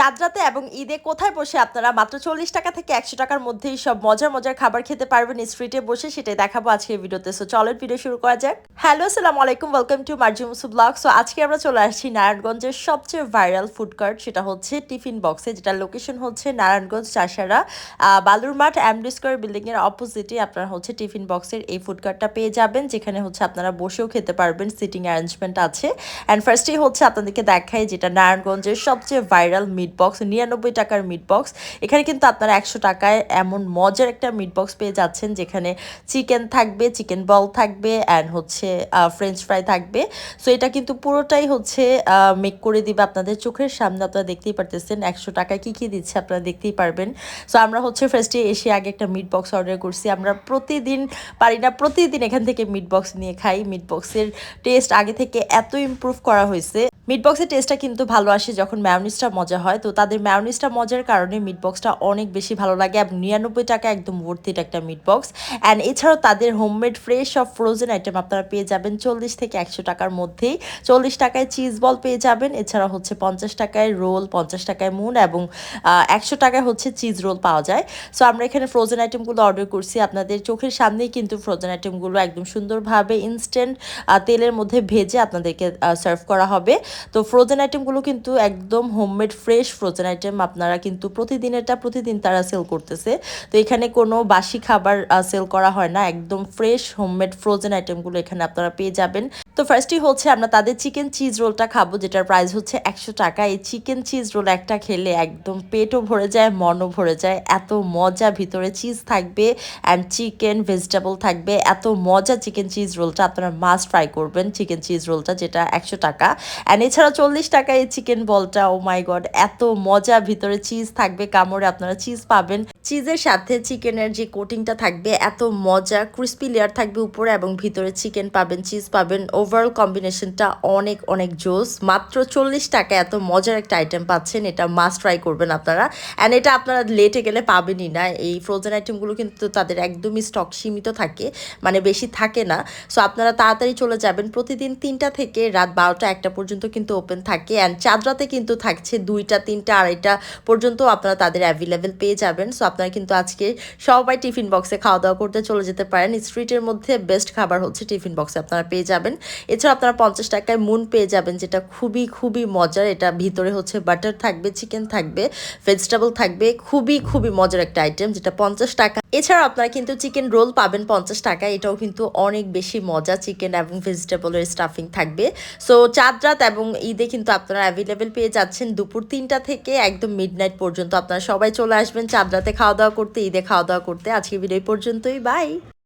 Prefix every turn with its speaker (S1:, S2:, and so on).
S1: চাঁদরাতে এবং ঈদে কোথায় বসে আপনারা? মাত্র চল্লিশ টাকা থেকে একশো টাকার মধ্যেই সব মজার মজার খাবার খেতে পারবেন স্ট্রিটে বসে, সেটাই দেখাবো আজকে ভিডিওতে। সো চলেন ভিডিও শুরু করা যাক। হ্যালো আসসালামু আলাইকুম ওয়েলকাম টু মার্জি মুসু ব্লগ সো আজকে আমরা চলে আসছি নারায়ণগঞ্জের সবচেয়ে ভাইরাল ফুড কার্ট সেটা হচ্ছে টিফিন বক্সে যেটা লোকেশন হচ্ছে নারায়ণগঞ্জ, চাষারা বালুরমাঠ অ্যামডি স্কোয়ার বিল্ডিং এর অপোজিটে আপনারা হচ্ছে টিফিন বক্সের এই ফুড কার্টটা পেয়ে যাবেন, যেখানে হচ্ছে আপনারা বসেও খেতে পারবেন সিটিং অ্যারেঞ্জমেন্ট আছে। অ্যান্ড ফার্স্টেই হচ্ছে আপনাদেরকে দেখায় যেটা নারায়ণগঞ্জের সবচেয়ে ভাইরাল মিট বক্স নিরানব্বই টাকার মিট বক্স এখানে কিন্তু আপনারা একশো টাকায় এমন মজার একটা মিট বক্স পেয়ে যাচ্ছেন, যেখানে চিকেন থাকবে, চিকেন বল থাকবে অ্যান্ড হচ্ছে ফ্রেঞ্চ ফ্রাই থাকবে। সো এটা কিন্তু পুরোটাই হচ্ছে মেক করে দিবে আপনাদের চোখের সামনে। আপনারা দেখতেই পারতেছেন একশো টাকায় কী কী দিচ্ছে, আপনারা দেখতেই পারবেন। সো আমরা হচ্ছে ফার্স্টে এসে আগে একটা মিট বক্স অর্ডার করছি। আমরা প্রতিদিন, পারি না, প্রতিদিন এখান থেকে মিট বক্স নিয়ে খাই। মিট বক্সের টেস্ট আগে থেকে এত ইমপ্রুভ করা হয়েছে। মিট বক্সের টেস্টটা কিন্তু ভালো আসে যখন ম্যাওনিসটা মজা হয়। তো তাদের ম্যাওনিসটা মজার কারণে মিট বক্সটা অনেক বেশি ভালো লাগে এবং নিরানব্বই টাকা একদম ভর্তির একটা মিট বক্স অ্যান্ড এছাড়াও তাদের হোমমেড ফ্রেশ সব ফ্রোজেন আইটেম আপনারা পেয়ে যাবেন চল্লিশ থেকে একশো টাকার মধ্যেই। চল্লিশ টাকায় চিজ বল পেয়ে যাবেন, এছাড়া হচ্ছে পঞ্চাশ টাকায় রোল পঞ্চাশ টাকায় মুন এবং একশো টাকায় হচ্ছে চিজ রোল পাওয়া যায়। সো আমরা এখানে ফ্রোজেন আইটেমগুলো অর্ডার করছি। আপনাদের চোখের সামনেই কিন্তু ফ্রোজেন আইটেমগুলো একদম সুন্দরভাবে ইনস্ট্যান্ট তেলের মধ্যে ভেজে আপনাদেরকে সার্ভ করা হবে। তো ফ্রোজেন আইটেমগুলো কিন্তু একদম হোমমেড ফ্রেশ ফ্রোজেন আইটেম আপনারা কিন্তু প্রতিদিন এটা প্রতিদিন তারা সেল করতেছে। তো এখানে কোনো বাসি খাবার সেল করা হয় না। একদম ফ্রেশ হোমমেড ফ্রোজেন আইটেমগুলো এখানে আপনারা পেয়ে যাবেন। তো ফার্স্টই হচ্ছে আমরা তাদের চিকেন চিজ রোলটা খাব, যেটার প্রাইস হচ্ছে একশো টাকা। এই চিকেন চিজ রোল একটা খেলে একদম পেটও ভরে যায়, মনও ভরে যায়। এত মজা ভিতরে চিজ থাকবে অ্যান্ড চিকেন ভেজিটেবল থাকবে। এত মজা চিকেন চিজ রোলটা আপনারা মাস্ট ট্রাই করবেন চিকেন চিজ রোলটা যেটা একশো টাকা। অ্যান্ড এছাড়া চল্লিশ টাকা এই চিকেন বলটা ও মাই গড এত মজা ভিতরে চিজ থাকবে, কামড়ে আপনারা চিজ পাবেন। চিজের সাথে চিকেনের যে কোটিংটা থাকবে, এত মজা ক্রিস্পি লেয়ার থাকবে উপরে এবং ভিতরে চিকেন পাবেন চিজ পাবেন। ওভারঅল কম্বিনেশনটা অনেক অনেক জোস। মাত্র চল্লিশ টাকা এত মজার একটা আইটেম পাচ্ছেন। এটা মাস্ট ট্রাই করবেন আপনারা। অ্যান্ড এটা আপনারা লেটে গেলে পাবেনই না। এই ফ্রোজেন আইটেমগুলো কিন্তু তাদের একদমই স্টক সীমিত থাকে। মানে বেশি থাকে না। সো আপনারা তাড়াতাড়ি চলে যাবেন। প্রতিদিন তিনটা থেকে রাত বারোটা একটা পর্যন্ত কিন্তু ওপেন থাকে। অ্যান্ড চাঁদরাতে কিন্তু থাকছে দুইটা, তিনটা, আড়াইটা পর্যন্ত আপনারা তাদের অ্যাভেলেবেল পেয়ে যাবেন। সো আপনারা কিন্তু আজকে সবাই টিফিন বক্সে খাওয়া দাওয়া করতে চলে যেতে পারেন। স্ট্রিটের মধ্যে বেস্ট খাবার হচ্ছে টিফিন বক্সে আপনারা পেয়ে যাবেন। এছাড়া আপনারা পঞ্চাশ টাকায় মুন পেয়ে যাবেন, যেটা খুবই খুবই মজার। এটা ভিতরে হচ্ছে বাটার থাকবে চিকেন থাকবে ভেজিটেবল থাকবে, খুবই খুবই মজার একটা আইটেম যেটা পঞ্চাশ টাকা। এছাড়া আপনারা কিন্তু চিকেন রোল পাবেন পঞ্চাশ টাকা এটাও কিন্তু অনেক বেশি মজা চিকেন এবং ভেজিটেবলের স্টাফিং থাকবে। সো চাঁদ রাত এবং ঈদে কিন্তু আপনারা অ্যাভেলেবেল পেয়ে যাচ্ছেন দুপুর তিনটা থেকে একদম মিড নাইট পর্যন্ত। আপনারা সবাই চলে আসবেন চাঁদ রাতে খাওয়া দাওয়া করতে, ঈদে খাওয়া দাওয়া করতে আজকে ভিডিও পর্যন্তই। বাই